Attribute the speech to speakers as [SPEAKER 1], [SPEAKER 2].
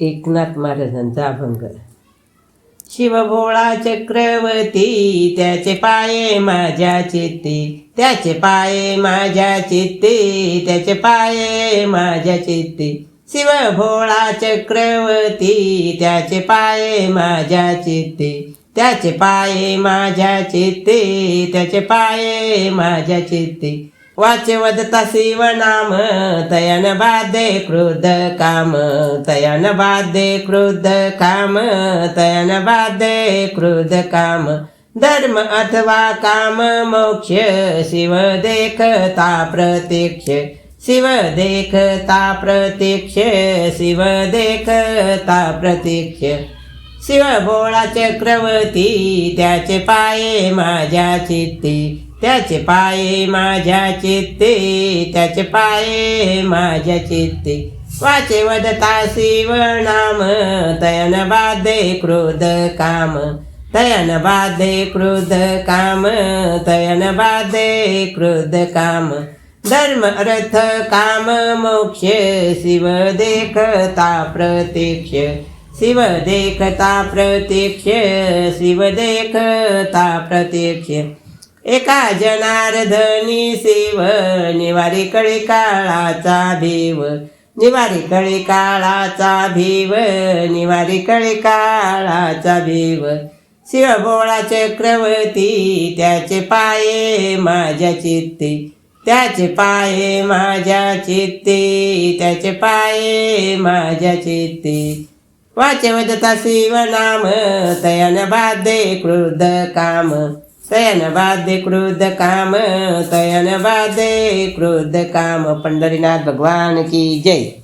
[SPEAKER 1] एकनाथ महाराजांचा अभंग. शिवभोळा चक्रवर्ती त्याचे पाये माझ्या चित्ती त्याचे पाये माझ्या चित्ती त्याचे पाये माझ्या चित्ती. शिवभोळा चक्रवर्ती त्याचे पाये माझ्या चित्ती त्याचे पाये माझ्या चित्ती त्याचे पाये माझ्या चित्ती. वाचवदता शिवनाम तयन बाधे क्रुद्ध काम तयन बाधे क्रुद्ध काम तयन बाधे क्रुद्ध काम। धर्म अथवा काम मोक्ष शिव देखता प्रत्यक्ष। शिव देखता प्रत्यक्ष शिव देखता प्रत्यक्ष। शिव बोळा चक्रवर्ती त्याचे पाये माझ्या चित्ती। त्याचे पाये माझ्या चित्ते त्याचे पाये माझ्या चित्ते. वाचे वदता शिव नाम तयन बाधे क्रोध काम. तयन बाधे क्रोध काम तयन बाधे क्रोध काम. धर्म अर्थ काम मोक्ष शिव देखता प्रत्यक्ष. शिव देखता प्रत्यक्ष शिव देखता प्रत्यक्ष. एका जनार्दनी शिव निवारी कळी काळाचा भीव निवारी कळी काळाचा भीव निवारी कळी काळाचा भीव शिव भोळा चक्रवर्ती त्याचे पाये माझ्या चित्ती. त्याचे पाये माझ्या चित्ती त्याचे पाये माझ्या चित्ती. वाचे वदता शिवनाम तयन बाधे क्रुद्ध काम. तयन बाधे क्रोध काम तयन बाधे क्रोध काम पंढरीनाथ भगवान की जय